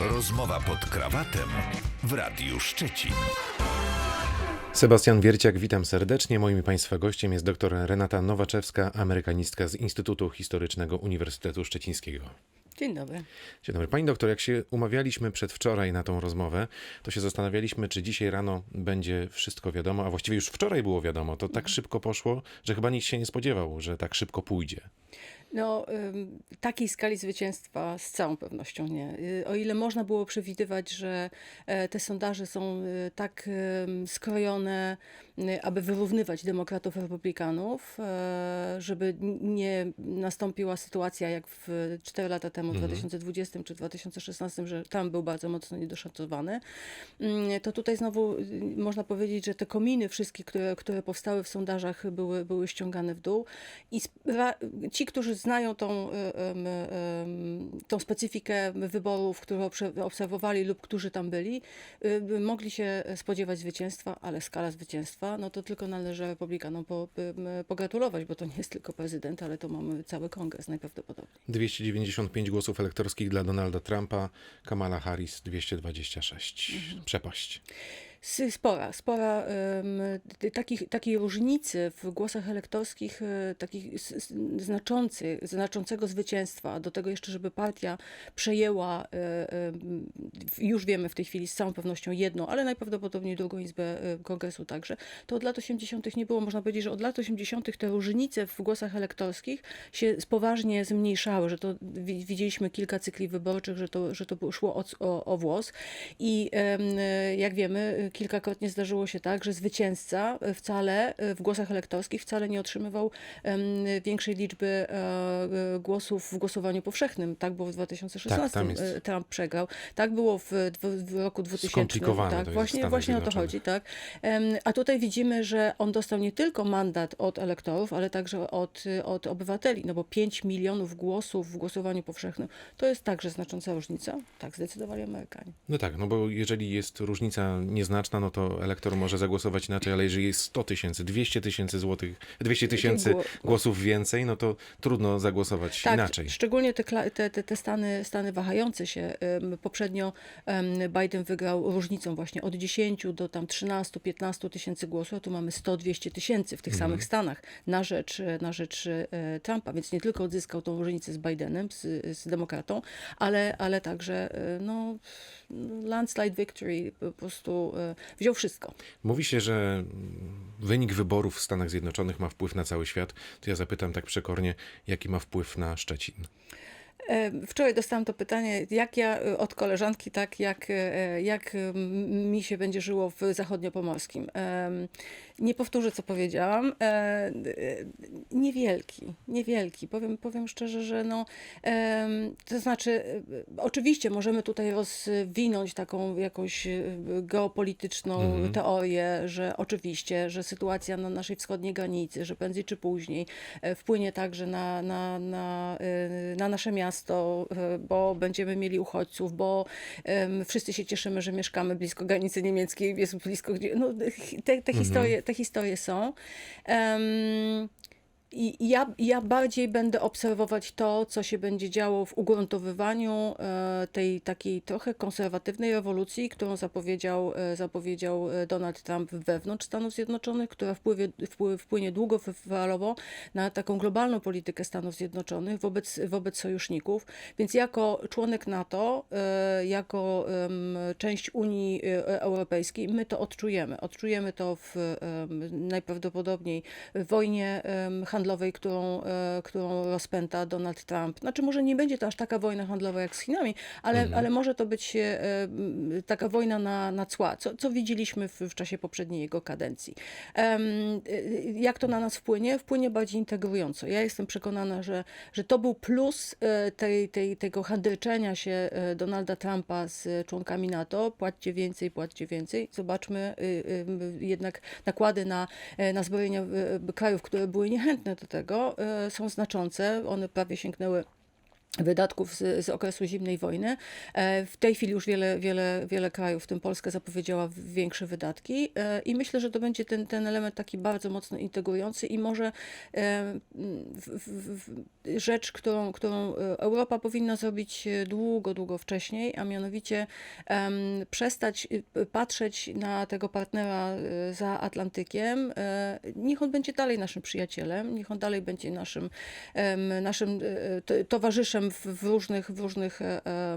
Rozmowa pod krawatem w Radiu Szczecin. Sebastian Wierciak, witam serdecznie. Moim Państwa gościem jest dr Renata Nowaczewska, amerykanistka z Instytutu Historycznego Uniwersytetu Szczecińskiego. Dzień dobry. Dzień dobry. Pani doktor, jak się umawialiśmy przedwczoraj na tą rozmowę, to się zastanawialiśmy, czy dzisiaj rano będzie wszystko wiadomo, a właściwie już wczoraj było wiadomo. To tak szybko poszło, że chyba nikt się nie spodziewał, że tak szybko pójdzie. No, takiej skali zwycięstwa z całą pewnością nie. Y, O ile można było przewidywać, że e, te sondaże są y, tak skrojone, aby wyrównywać demokratów republikanów, e, żeby nie nastąpiła sytuacja jak w 4 lata temu, w 2020 czy 2016, że tam był bardzo mocno niedoszacowany, Mm, to tutaj znowu y, można powiedzieć, że te kominy wszystkie, które, które powstały w sondażach były, były ściągane w dół. I ci, którzy znają tą, y, tą specyfikę wyborów, które obse- obserwowali lub którzy tam byli, y, by mogli się spodziewać zwycięstwa, ale skala zwycięstwa, no to tylko należy republikanom po, pogratulować, bo to nie jest tylko prezydent, ale to mamy cały kongres najprawdopodobniej. 295 głosów elektorskich dla Donalda Trumpa, Kamala Harris 226. Przepaść. Spora, spora takich, takiej różnicy w głosach elektorskich, e, takich znaczący, znaczącego zwycięstwa, do tego jeszcze, żeby partia przejęła, e, już wiemy w tej chwili z całą pewnością jedną, ale najprawdopodobniej drugą izbę e, kongresu także, to od lat 80. nie było. Można powiedzieć, że od lat 80. te różnice w głosach elektorskich się poważnie zmniejszały, że to wi- widzieliśmy kilka cykli wyborczych, że to, że to szło o, o, o włos i jak wiemy, kilkakrotnie zdarzyło się tak, że zwycięzca e, wcale e, w głosach elektorskich wcale nie otrzymywał większej liczby e, głosów w głosowaniu powszechnym. Tak było w 2016. Tak, Trump przegrał. Tak było w, w roku 2000. Skomplikowane to Tak, właśnie, właśnie o to chodzi. Tak. A tutaj widzimy, że on dostał nie tylko mandat od elektorów, ale także od, od obywateli, no bo 5 milionów głosów w głosowaniu powszechnym to jest także znacząca różnica. Tak zdecydowali Amerykanie. No tak, no bo jeżeli jest różnica nieznaczna, no to elektor może zagłosować inaczej, ale jeżeli jest 100 tysięcy, 200 tysięcy złotych, 200 tysięcy Gło- głosów więcej, no to trudno zagłosować Tak, inaczej. szczególnie te, te, te, stany, stany wahające się. Poprzednio Biden wygrał różnicą właśnie od 10 do tam 13-15 tysięcy głosów, a tu mamy 100-200 tysięcy w tych samych stanach na rzecz, na rzecz e, Trumpa, więc nie tylko odzyskał tą różnicę z Bidenem, z, z demokratą, ale, ale także e, no, landslide victory, po prostu e, wziął wszystko. Mówi się, że wynik wyborów w Stanach Zjednoczonych ma wpływ na cały świat. To ja zapytam tak przekornie, jaki ma wpływ na Szczecin? Wczoraj dostałam to pytanie, jak ja e, od koleżanki, tak jak, e, jak mi się będzie żyło w zachodniopomorskim. Nie powtórzę, co powiedziałam. E, e, Niewielki, niewielki. Powiem, powiem szczerze, że no, to znaczy, oczywiście możemy tutaj rozwinąć taką jakąś geopolityczną teorię, że oczywiście, że sytuacja na naszej wschodniej granicy, że prędzej czy później wpłynie także na, na, na, na nasze miasto, e, bo będziemy mieli uchodźców, bo wszyscy się cieszymy, że mieszkamy blisko granicy niemieckiej, jest blisko gdzie. No, te, te, historie, te historie są. I ja, ja bardziej będę obserwować to, co się będzie działo w ugruntowywaniu e, tej takiej trochę konserwatywnej rewolucji, którą zapowiedział, e, zapowiedział e, Donald Trump wewnątrz Stanów Zjednoczonych, która wpływie, wpływ, wpłynie długofalowo na taką globalną politykę Stanów Zjednoczonych wobec, wobec sojuszników. Więc jako członek NATO, jako część Unii Europejskiej, my to odczujemy. Odczujemy to w najprawdopodobniej wojnie em, handlowej, którą, e, którą rozpęta Donald Trump. Znaczy może nie będzie to aż taka wojna handlowa jak z Chinami, ale, ale może to być e, taka wojna na, na cła, co, co widzieliśmy w, w czasie poprzedniej jego kadencji. E, Jak to na nas wpłynie? Wpłynie bardziej integrująco. Ja jestem przekonana, że, że to był plus tej, tej, tego handryczenia się Donalda Trumpa z członkami NATO. Płaćcie więcej, płaćcie więcej. Zobaczmy y, y, jednak nakłady na, na zbrojenia krajów, które były niechętne do tego, e, są znaczące. One prawie sięgnęły wydatków z, z okresu zimnej wojny. E, W tej chwili już wiele, wiele, wiele krajów, w tym Polska, zapowiedziała większe wydatki E, i myślę, że to będzie ten, ten element taki bardzo mocno integrujący i może e, rzecz, którą, którą Europa powinna zrobić długo, długo wcześniej, a mianowicie przestać e, patrzeć na tego partnera za Atlantykiem. Niech on będzie dalej naszym przyjacielem, niech on dalej będzie naszym, naszym to- towarzyszem w, w różnych, w różnych e, e,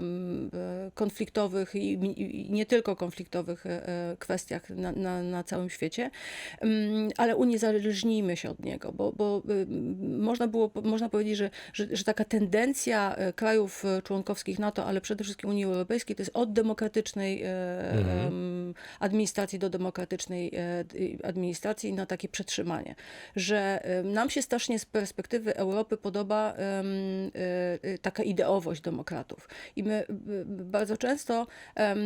konfliktowych i, nie tylko konfliktowych e, kwestiach na, na, na całym świecie, Em, ale uniezależnijmy się od niego, bo, bo y, można było, można powiedzieć, że, że, że taka tendencja krajów członkowskich NATO, ale przede wszystkim Unii Europejskiej, to jest od demokratycznej em, administracji do demokratycznej administracji na takie przetrzymanie, że nam się strasznie z perspektywy Europy podoba taka ideowość demokratów. I my bardzo często e,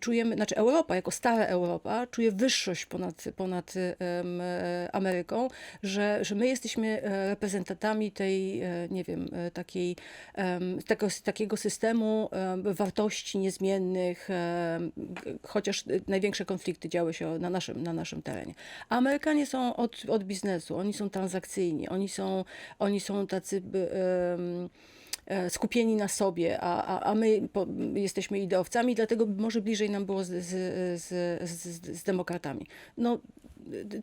czujemy, znaczy Europa, jako stara Europa, czuje wyższość ponad, ponad Ameryką, że, że my jesteśmy e, reprezentantami tej, e, nie wiem, e, takiej, tego, takiego systemu em, wartości niezmiennych, chociaż największe konflikty działy się na naszym, na naszym terenie. Amerykanie są od, od biznesu, oni są transakcyjni, oni są, oni są tacy... e, skupieni na sobie, a, a, a my po, jesteśmy ideowcami, dlatego może bliżej nam było z, z, z, z, z demokratami. No,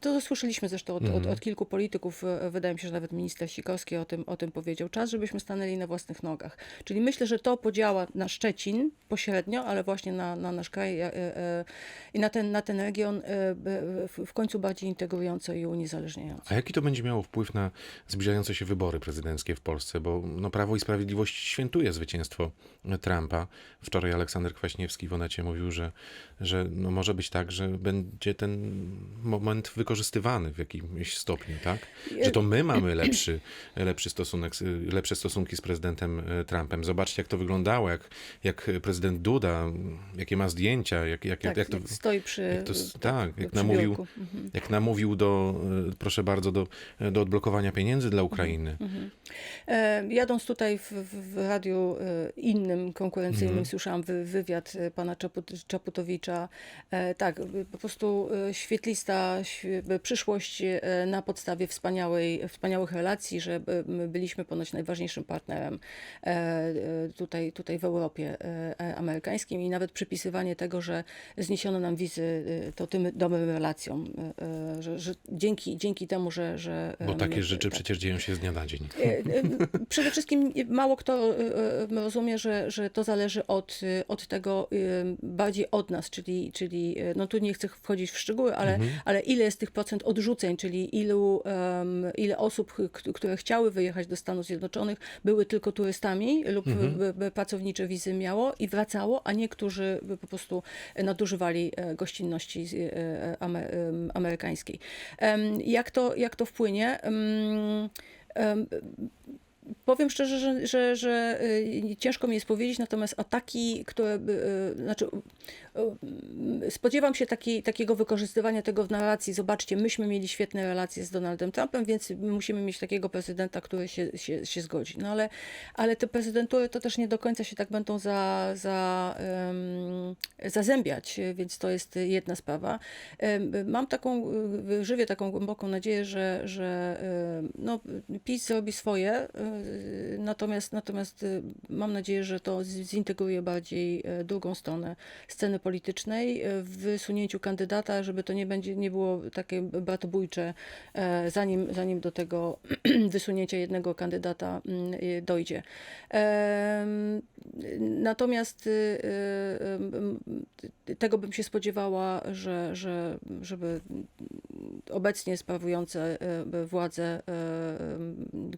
to słyszeliśmy zresztą od, od, od kilku polityków, e, wydaje mi się, że nawet minister Sikorski o tym, o tym powiedział. Czas, żebyśmy stanęli na własnych nogach. Czyli myślę, że to podziała na Szczecin pośrednio, ale właśnie na, na nasz kraj e, e, i na ten, na ten region e, w, w końcu bardziej integrująco i uniezależniająco. A jaki to będzie miało wpływ na zbliżające się wybory prezydenckie w Polsce? Bo no, Prawo i Sprawiedliwość świętuje zwycięstwo Trumpa. Wczoraj Aleksander Kwaśniewski w Onecie mówił, że, że no, może być tak, że będzie ten moment wykorzystywany w jakimś stopniu, tak? Że to my mamy lepszy, lepszy stosunek, lepsze stosunki z prezydentem e, Trumpem. Zobaczcie, jak to wyglądało, jak, jak prezydent Duda, jakie ma zdjęcia, jak, jak, Tak, jak to... stoi przy, jak to tak, jak namówił. Mhm. jak namówił do, e, proszę bardzo, do, do odblokowania pieniędzy dla Ukrainy. E, Jadąc tutaj w, w radiu innym, konkurencyjnym, Mhm. słyszałam wy, wywiad pana Czaput, Czaputowicza. Tak, po prostu świetlista e, przyszłość e, na podstawie wspaniałej, wspaniałych relacji, że e, my byliśmy ponoć najważniejszym partnerem tutaj, tutaj w Europie amerykańskim i nawet przypisywanie tego, że zniesiono nam wizy, to tym dobrym relacjom, że, że dzięki, dzięki temu, że... że Bo takie rzeczy tak. przecież dzieją się z dnia na dzień. Przede wszystkim mało kto rozumie, że, że to zależy od, od tego bardziej od nas, czyli, czyli no tu nie chcę wchodzić w szczegóły, ale, ale ile jest tych procent odrzuceń, czyli ilu, em, ile osób, które chciały wyjechać do Stanów Zjednoczonych, były tylko turystami lub b- pracownicze wizy miało i wracało, a niektórzy po prostu nadużywali e, gościnności e, ame- em, amerykańskiej. Jak to, jak to wpłynie? Em, em, Powiem szczerze, że, że, że y, ciężko mi jest powiedzieć, natomiast ataki, które, y, znaczy, y, spodziewam się taki, takiego wykorzystywania tego w narracji. Zobaczcie, myśmy mieli świetne relacje z Donaldem Trumpem, więc musimy mieć takiego prezydenta, który się, się, się zgodzi. No ale, ale te prezydentury to też nie do końca się tak będą za, za, um, zazębiać, więc to jest jedna sprawa. Mam taką, żywię taką głęboką nadzieję, że, że no, PiS zrobi swoje, natomiast, natomiast y, mam nadzieję, że to zintegruje bardziej e, drugą stronę sceny politycznej e, w wysunięciu kandydata, żeby to nie będzie, nie było takie bratobójcze, e, zanim, zanim do tego wysunięcia jednego kandydata mm, y, dojdzie. Natomiast y, y, y, tego bym się spodziewała, że, że żeby obecnie sprawujące y, władzę,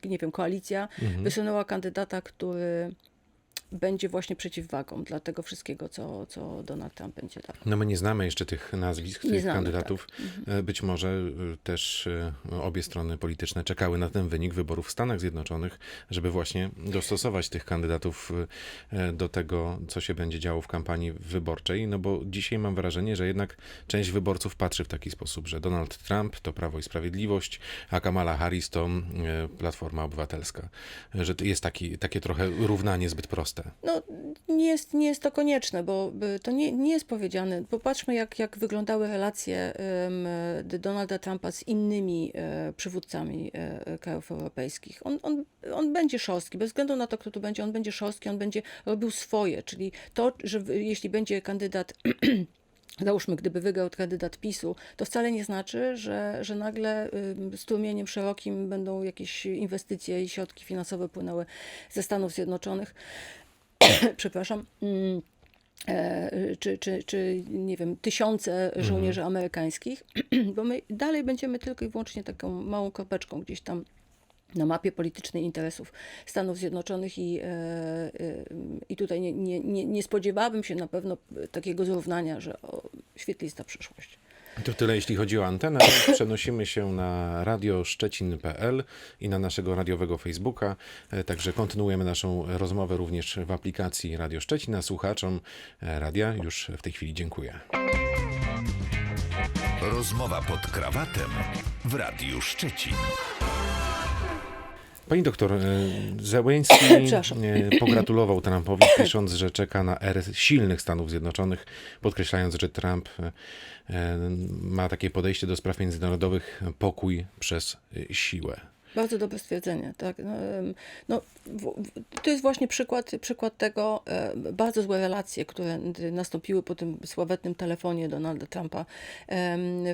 y, nie wiem, koalicja wysunęła kandydata, który będzie właśnie przeciwwagą dla tego wszystkiego, co, co Donald Trump będzie dał. No my nie znamy jeszcze tych nazwisk, tych znamy, kandydatów. E, Być może e, też e, obie strony polityczne czekały na ten wynik wyborów w Stanach Zjednoczonych, żeby właśnie dostosować tych kandydatów do tego, co się będzie działo w kampanii wyborczej. No bo dzisiaj mam wrażenie, że jednak część wyborców patrzy w taki sposób, że Donald Trump to Prawo i Sprawiedliwość, a Kamala Harris to Platforma Obywatelska. Że to jest taki, takie trochę równanie zbyt proste. No, nie jest, nie jest to konieczne, bo by- to nie, nie jest powiedziane. Popatrzmy, jak, jak wyglądały relacje e, Donalda Trumpa z innymi e, przywódcami krajów europejskich. On, on, on będzie szorstki, bez względu na to, kto tu będzie, on będzie szorstki, on będzie robił swoje, czyli to, że jeśli będzie kandydat Załóżmy, gdyby wygrał kandydat PiSu, to wcale nie znaczy, że, że nagle strumieniem szerokim będą jakieś inwestycje i środki finansowe płynęły ze Stanów Zjednoczonych. Przepraszam. Mm, e, Czy, czy, czy, nie wiem, tysiące żołnierzy amerykańskich, bo my dalej będziemy tylko i wyłącznie taką małą kropeczką gdzieś tam na mapie politycznej interesów Stanów Zjednoczonych i, e, e, i tutaj nie, nie, nie, nie spodziewałabym się na pewno takiego zrównania, że o, świetlista przyszłość. To tyle, jeśli chodzi o antenę. Przenosimy się na radioszczecin.pl i na naszego radiowego Facebooka. E, Także kontynuujemy naszą rozmowę również w aplikacji Radio Szczecin. A słuchaczom e, radia już w tej chwili dziękuję. Rozmowa pod krawatem w Radiu Szczecin. Pani doktor, e, Zełęński Przepraszam. e, pogratulował Trumpowi, pisząc, że czeka na erę silnych Stanów Zjednoczonych, podkreślając, że Trump e, e, ma takie podejście do spraw międzynarodowych pokój przez e, siłę. Bardzo dobre stwierdzenie. Tak? No, no, to jest właśnie przykład, przykład tego, bardzo złe relacje, które nastąpiły po tym sławetnym telefonie Donalda Trumpa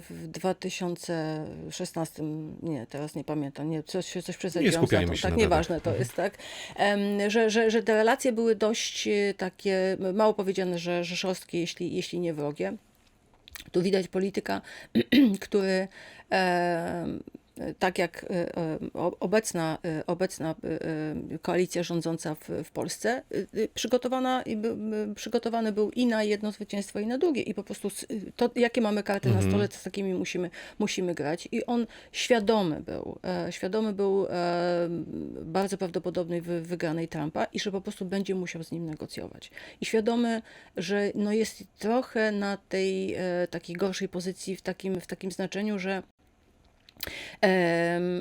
w 2016, nie, teraz nie pamiętam, nie, coś, coś przesadziłam. z skupiajmy się Tak, nieważne to jest, tak. Że, że, że te relacje były dość e, takie, mało powiedziane, że, że szorstkie, jeśli, jeśli nie wrogie. Tu widać polityka, który e, tak jak e, o- obecna, e, obecna koalicja rządząca w, w Polsce, przygotowana, przygotowany był i na jedno zwycięstwo, i na drugie. I po prostu to, jakie mamy karty na stole, to z takimi musimy, musimy grać. I on świadomy był, e, świadomy był e, bardzo prawdopodobnej wy, wygranej Trumpa i że po prostu będzie musiał z nim negocjować. I świadomy, że no jest trochę na tej e, takiej gorszej pozycji w takim, w takim znaczeniu, że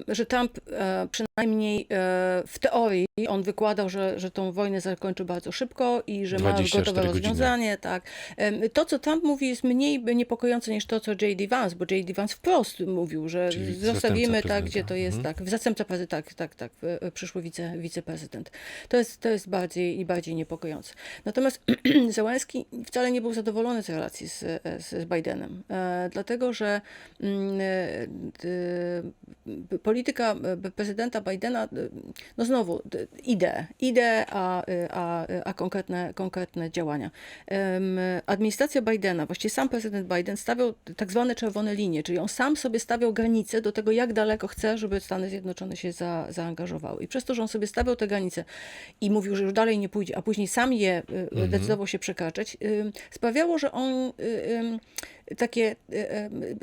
że Trump e, przynajmniej e, w teorii on wykładał, że, że tą wojnę zakończy bardzo szybko i że ma 24 gotowe godziny. rozwiązanie. Tak. To, co Trump mówi, jest mniej niepokojące niż to, co J.D. Vance, bo J.D. Vance wprost mówił, że Czyli zostawimy tak, gdzie to jest, tak, zastępca prezydenta, tak, tak, tak, przyszły wice, wiceprezydent. To jest, to jest bardziej i bardziej niepokojące. Natomiast Zełenski wcale nie był zadowolony z relacji z, z, z Bidenem, e, dlatego że mm, polityka e, prezydenta Bidena, e, no znowu, idee, idee, a, a, a konkretne, konkretne działania. Administracja Bidena, właściwie sam prezydent Biden stawiał tak zwane czerwone linie, czyli on sam sobie stawiał granice do tego, jak daleko chce, żeby Stany Zjednoczone się za, zaangażowały. I przez to, że on sobie stawiał te granice i mówił, że już dalej nie pójdzie, a później sam je y, decydował się przekraczać, y, sprawiało, że on y, y, takie y,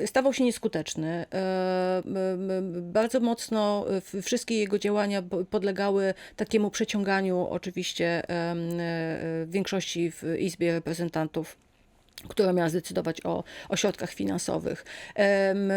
y, stawał się nieskuteczny. Y, Bardzo mocno wszystkie jego działania po- podlegały takiemu przeciąganiu oczywiście większości w Izbie Reprezentantów która miała zdecydować o, o środkach finansowych. Em,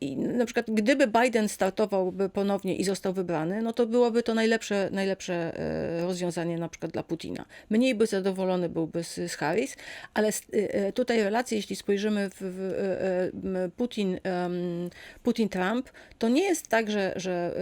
i, na przykład gdyby Biden startowałby ponownie i został wybrany, no to byłoby to najlepsze, najlepsze e, rozwiązanie na przykład dla Putina. Mniej by zadowolony byłby z, z Harris, ale s- e, tutaj relacje, jeśli spojrzymy w, w e, Putin, em, Putin-Trump, to nie jest tak, że, że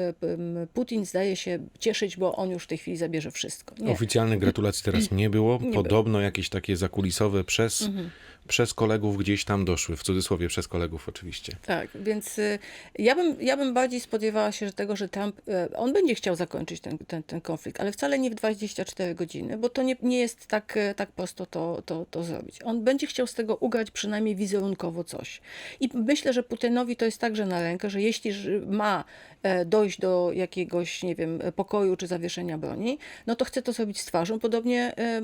e, Putin zdaje się cieszyć, bo on już w tej chwili zabierze wszystko. Nie. Oficjalnych gratulacji teraz nie było. Nie Podobno jakieś takie zakulisowe przez, Mm-hmm. Przez kolegów gdzieś tam doszły. W cudzysłowie przez kolegów oczywiście. Tak, więc y, ja bym, ja bym bardziej spodziewała się że tego, że Trump, y, on będzie chciał zakończyć ten, ten, ten konflikt, ale wcale nie w 24 godziny, bo to nie, nie jest tak, y, tak prosto to, to, to zrobić. On będzie chciał z tego ugrać przynajmniej wizerunkowo coś. I myślę, że Putinowi to jest także na rękę, że jeśli ma e, dojść do jakiegoś, nie wiem, pokoju czy zawieszenia broni, no to chce to zrobić z twarzą. Podobnie e, e,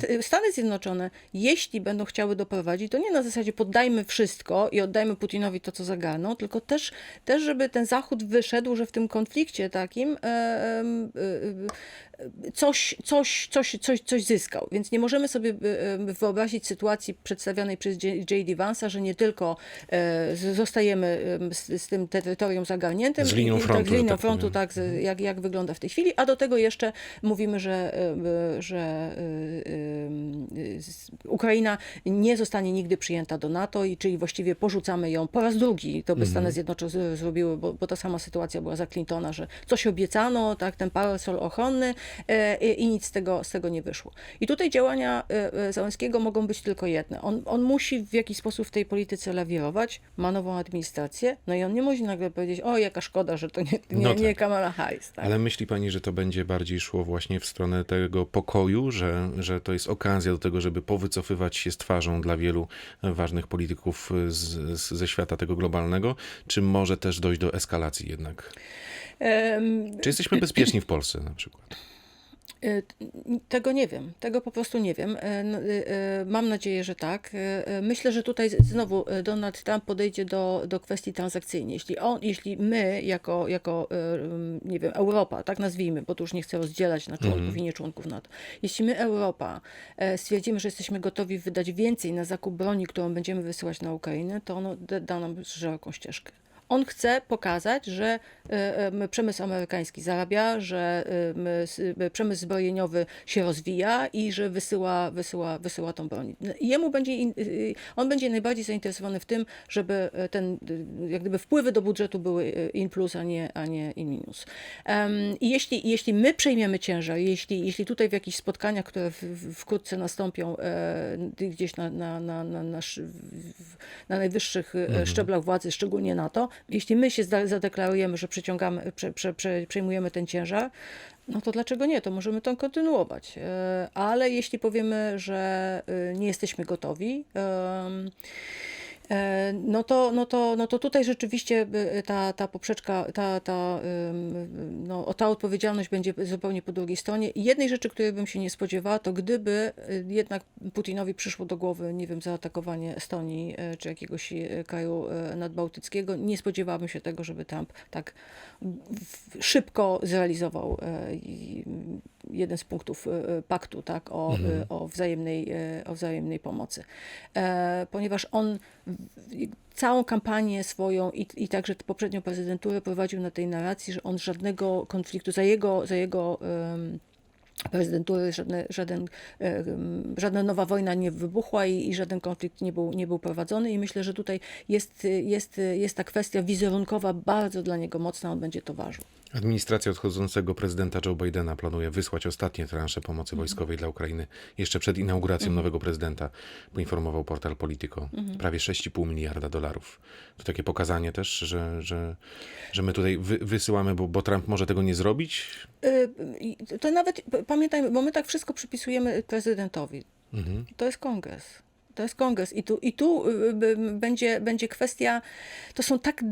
t- Stany Zjednoczone, jeśli będą chciały doprowadzić, to nie na zasadzie poddajmy wszystko i oddajmy Putinowi to, co zagarną, tylko też, też żeby ten Zachód wyszedł, że w tym konflikcie takim e, e, e, coś, coś, coś, coś, coś zyskał. Więc nie możemy sobie e, wyobrazić sytuacji przedstawianej przez J- J.D. Vance'a, że nie tylko e, z- zostajemy em, z, z tym terytorium zagarniętym. Z linią i frontu, Tak, z że linią tak frontu, tak, z- jak, jak wygląda w tej chwili. A do tego jeszcze mówimy, że, e, że e, e, z- Ukraina nie zostanie nigdy przyjęta do NATO, i czyli właściwie porzucamy ją po raz drugi. To by Stany Zjednoczone z- zrobiły, bo, bo ta sama sytuacja była za Clintona, że coś obiecano, tak, ten parasol ochronny e, i i nic z tego, z tego nie wyszło. I tutaj działania e, e, Załęskiego mogą być tylko jedne. On, on musi w jakiś sposób w tej polityce lawirować, ma nową administrację, no i on nie może nagle powiedzieć, o jaka szkoda, że to nie, nie, No nie tak. Kamala Harris. Tak? Ale myśli pani, że to będzie bardziej szło właśnie w stronę tego pokoju, że, że to jest okazja do tego, żeby powycofywać się z twarzą dla wielu ważnych polityków z, z, ze świata tego globalnego, czy może też dojść do eskalacji jednak? Em, Czy jesteśmy bezpieczni w Polsce na przykład? T- Tego nie wiem, tego po prostu nie wiem. N- e, Mam nadzieję, że tak. Myślę, że tutaj znowu Donald Trump podejdzie do, do kwestii transakcyjnej. Jeśli, on, jeśli my, jako, jako nie wiem, Europa, tak nazwijmy, bo tu już nie chcę rozdzielać na członków i nie członków NATO, jeśli my, Europa, e, stwierdzimy, że jesteśmy gotowi wydać więcej na zakup broni, którą będziemy wysyłać na Ukrainę, to ono da nam szeroką ścieżkę. On chce pokazać, że e, em, przemysł amerykański zarabia, że e, przemysł zbrojeniowy się rozwija i że wysyła, wysyła, wysyła tą broń. Jemu będzie, y, on będzie najbardziej zainteresowany w tym, żeby e, ten, jak gdyby wpływy do budżetu były e, in plus, a nie, a nie in minus. I jeśli, jeśli my przejmiemy ciężar, jeśli, jeśli tutaj w jakichś spotkaniach, które wkrótce nastąpią e, gdzieś na, na, na, na, na, najwyższych e, szczeblach władzy, szczególnie NATO, jeśli my się zadeklarujemy, że przeciągamy, prze, prze, prze, przejmujemy ten ciężar, no to dlaczego nie? To możemy to kontynuować. E, Ale jeśli powiemy, że e, nie jesteśmy gotowi, No to, no, to, no to tutaj rzeczywiście by ta, ta poprzeczka, ta, ta, no, ta odpowiedzialność będzie zupełnie po drugiej stronie. I jednej rzeczy, której bym się nie spodziewała, to gdyby y, jednak Putinowi przyszło do głowy, nie wiem, zaatakowanie Estonii y, czy jakiegoś kraju nadbałtyckiego, nie spodziewałabym się tego, żeby Trump tak szybko zrealizował jeden z punktów y, paktu tak, o, y, o, wzajemnej, o wzajemnej pomocy. E, Ponieważ on całą kampanię swoją i, i także poprzednią prezydenturę prowadził na tej narracji, że on żadnego konfliktu, za jego, za jego prezydentury żadne, żaden, żadna nowa wojna nie wybuchła i, i żaden konflikt nie był, nie był prowadzony i myślę, że tutaj jest, jest, jest ta kwestia wizerunkowa bardzo dla niego mocna, on będzie to ważył. Administracja odchodzącego prezydenta Joe Bidena planuje wysłać ostatnie transze pomocy wojskowej dla Ukrainy jeszcze przed inauguracją nowego prezydenta, poinformował portal Politico. Prawie 6,5 miliarda dolarów. To takie pokazanie też, że, że, że my tutaj wy, wysyłamy, bo, bo Trump może tego nie zrobić. Y, To nawet pamiętajmy, bo my tak wszystko przypisujemy prezydentowi. To jest kongres. To jest kongres i tu, i tu y, y, będzie, będzie kwestia, to są tak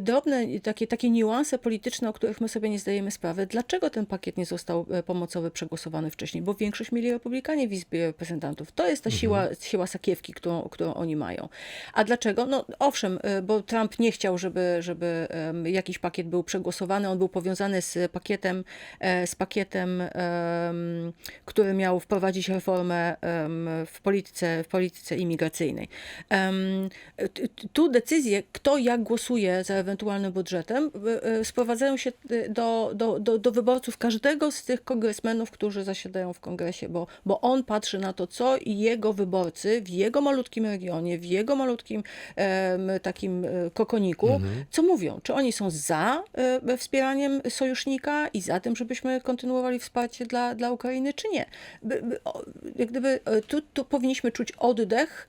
drobne takie, takie niuanse polityczne, o których my sobie nie zdajemy sprawy. Dlaczego ten pakiet nie został e, pomocowy przegłosowany wcześniej? Bo większość mieli republikanie w Izbie Reprezentantów. To jest ta siła, siła sakiewki, którą, którą oni mają. A dlaczego? No owszem, y, bo Trump nie chciał, żeby, żeby jakiś pakiet był przegłosowany. On był powiązany z pakietem, e, z pakietem, em, który miał wprowadzić reformę w polityce, w polityce imigracyjnej. Tu decyzje, kto jak głosuje za ewentualnym budżetem, y, sprowadzają się y, do, do, do, do wyborców każdego z tych kongresmenów, którzy zasiadają w kongresie, bo, bo on patrzy na to, co jego wyborcy w jego malutkim regionie, w jego malutkim takim e, kokoniku, co mówią. Czy oni są za e, wspieraniem sojusznika i za tym, żebyśmy kontynuowali wsparcie dla, dla Ukrainy, czy nie? Jak gdyby e, tu, tu powinniśmy czuć oddech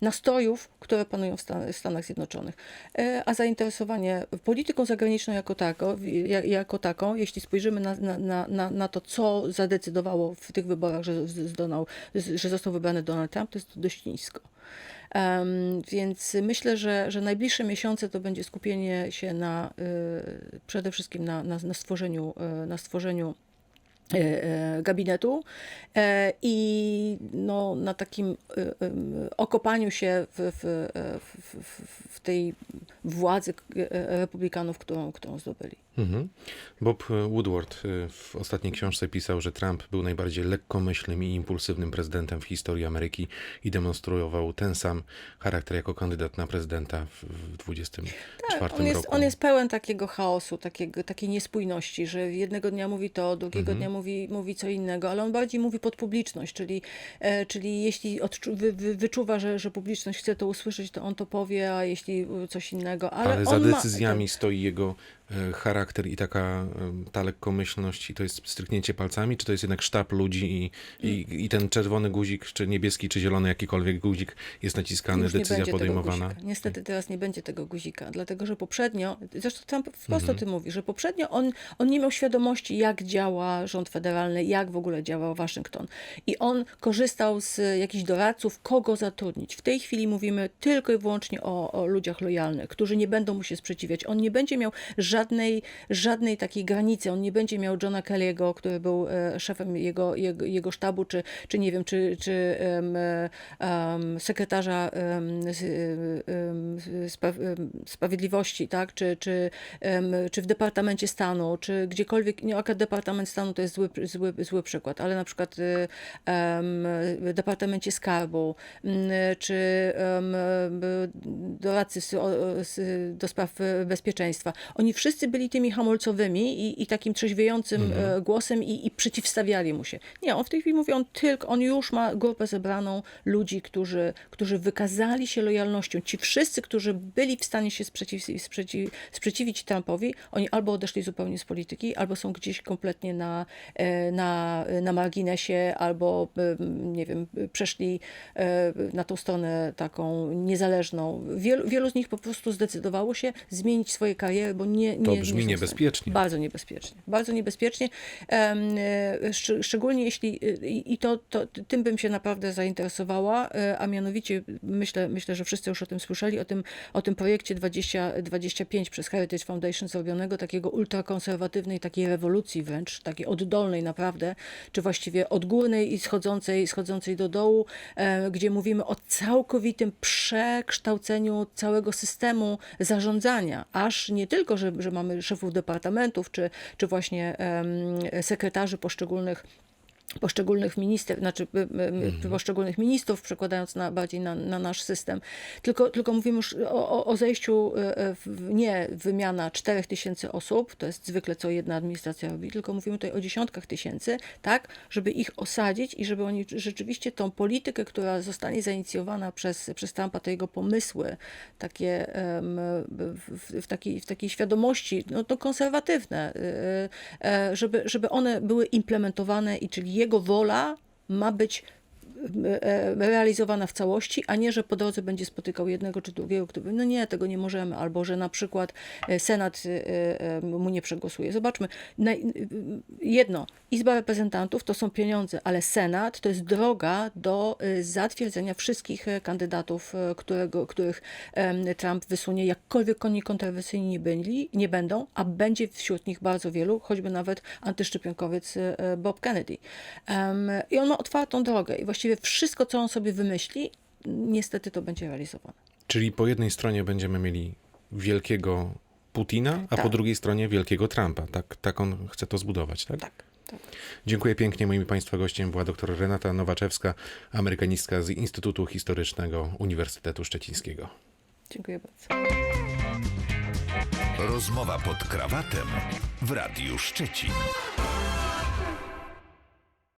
nastrojów, które panują w Stan- Stanach Zjednoczonych. E, A zainteresowanie polityką zagraniczną jako, tako, ja- jako taką, jeśli spojrzymy na, na, na, na, to, co zadecydowało w tych wyborach, że, z- z Donald, z- że został wybrany Donald Trump, to jest dość nisko. Em, więc myślę, że, że najbliższe miesiące to będzie skupienie się na, y, przede wszystkim na, na, na stworzeniu, y, na stworzeniu gabinetu e, i no, na takim e, okopaniu się w, w, e, w, w, tej władzy e, republikanów, którą, którą zdobyli. Mhm. Bob Woodward y, w ostatniej książce pisał, że Trump był najbardziej lekkomyślnym i impulsywnym prezydentem w historii Ameryki i demonstrował ten sam charakter jako kandydat na prezydenta w w 24 Tak, on jest, roku. on jest pełen takiego chaosu, takiego, takiej niespójności, że jednego dnia mówi to, drugiego dnia mówi, mówi co innego, ale on bardziej mówi pod publiczność, czyli, e, czyli jeśli odczu, wy, wy, wyczuwa, że, że publiczność chce to usłyszeć, to on to powie, a jeśli coś innego. Ale, Ale za on ma- decyzjami stoi jego e, charakter i taka e, ta lekkomyślność i to jest stryknięcie palcami, czy to jest jednak sztab ludzi i, i, i ten czerwony guzik, czy niebieski, czy zielony jakikolwiek guzik jest naciskany, Już decyzja podejmowana. Niestety teraz nie będzie tego guzika, dlatego że poprzednio, zresztą Trump wprost Mhm. o tym mówi, że poprzednio on, on nie miał świadomości, jak działa rząd federalny, jak w ogóle działa Waszyngton. I on korzystał z jakichś doradców, kogo zatrudnić. W tej chwili mówimy tylko i wyłącznie o, o ludziach lojalnych, którzy nie będą mu się sprzeciwiać. On nie będzie miał żadnej, żadnej takiej granicy. On nie będzie miał Johna Kelly'ego, który był e, szefem jego, jego, jego sztabu, czy, czy nie wiem, czy, czy e, em, sekretarza em, z- em, spra- em, Sprawiedliwości, tak? czy, czy, czy w Departamencie Stanu, czy gdziekolwiek, nie akurat Departament Stanu to jest zły, zły, zły przykład, ale na przykład w Departamencie Skarbu, czy doradcy do spraw e, bezpieczeństwa. Oni wszyscy byli tymi hamulcowymi i, i takim trzeźwiejącym e, głosem i, i przeciwstawiali mu się. Nie, on w tej chwili mówi, on tylko, on już ma grupę zebraną ludzi, którzy, którzy wykazali się lojalnością. Ci wszyscy, którzy byli w stanie się sprzeciw, sprzeciw, sprzeciwić Trumpowi, oni albo odeszli zupełnie z polityki, albo są gdzieś kompletnie na, e, na, na marginesie, albo em, nie wiem, przeszli e, na tą stronę taką niezależną. Wielu, wielu z nich po prostu zdecydowało się zmienić swoje kariery, bo nie, nie To nie brzmi stanie. niebezpiecznie. Bardzo niebezpiecznie. Bardzo niebezpiecznie. E, szcz- Szczególnie jeśli, e, i to, to tym bym się naprawdę zainteresowała, e, a mianowicie myślę, myślę, że wszyscy już o tym słyszeli, o tym, o tym projekcie 2025 przez Heritage Foundation zrobionego, takiego ultrakonserwatywnej, takiej rewolucji wręcz, takiej oddolnej naprawdę, czy właściwie odgórnej i schodzącej, schodzącej do dołu, gdzie mówimy o całkowitym przekształceniu całego systemu zarządzania, aż nie tylko, że, że mamy szefów departamentów, czy, czy właśnie sekretarzy poszczególnych poszczególnych minister, znaczy y, y, y, poszczególnych ministrów, przekładając na, bardziej na, na nasz system. Tylko, tylko mówimy już o, o- zejściu w, nie wymiana 4 tysięcy osób, to jest zwykle co jedna administracja robi, tylko mówimy tutaj o dziesiątkach tysięcy, tak, żeby ich osadzić i żeby oni rzeczywiście tą politykę, która zostanie zainicjowana przez, przez Trumpa, te jego pomysły, takie w, w, takiej, w takiej świadomości, no to konserwatywne, y, żeby, żeby one były implementowane i czyli jego wola ma być realizowana w całości, a nie, że po drodze będzie spotykał jednego czy drugiego, kto powie, no nie, tego nie możemy, albo że na przykład e, Senat e, e, mu nie przegłosuje. Zobaczmy, jedno, Izba Reprezentantów to są pieniądze, ale Senat to jest droga do e, zatwierdzenia wszystkich e, kandydatów, e, którego, których Trump wysunie, jakkolwiek oni kontrowersyjni nie, byli, nie będą, a będzie wśród nich bardzo wielu, choćby nawet antyszczepionkowiec e, Bob Kennedy. I on ma otwartą drogę i właściwie wszystko, co on sobie wymyśli, niestety to będzie realizowane. Czyli po jednej stronie będziemy mieli wielkiego Putina, a po Tak. drugiej stronie wielkiego Trumpa. Tak, tak on chce to zbudować, tak? Tak, tak. Dziękuję pięknie. Moim Państwa gościem była dr Renata Nowaczewska, amerykanistka z Instytutu Historycznego Uniwersytetu Szczecińskiego. Dziękuję bardzo. Rozmowa pod krawatem w Radiu Szczecin.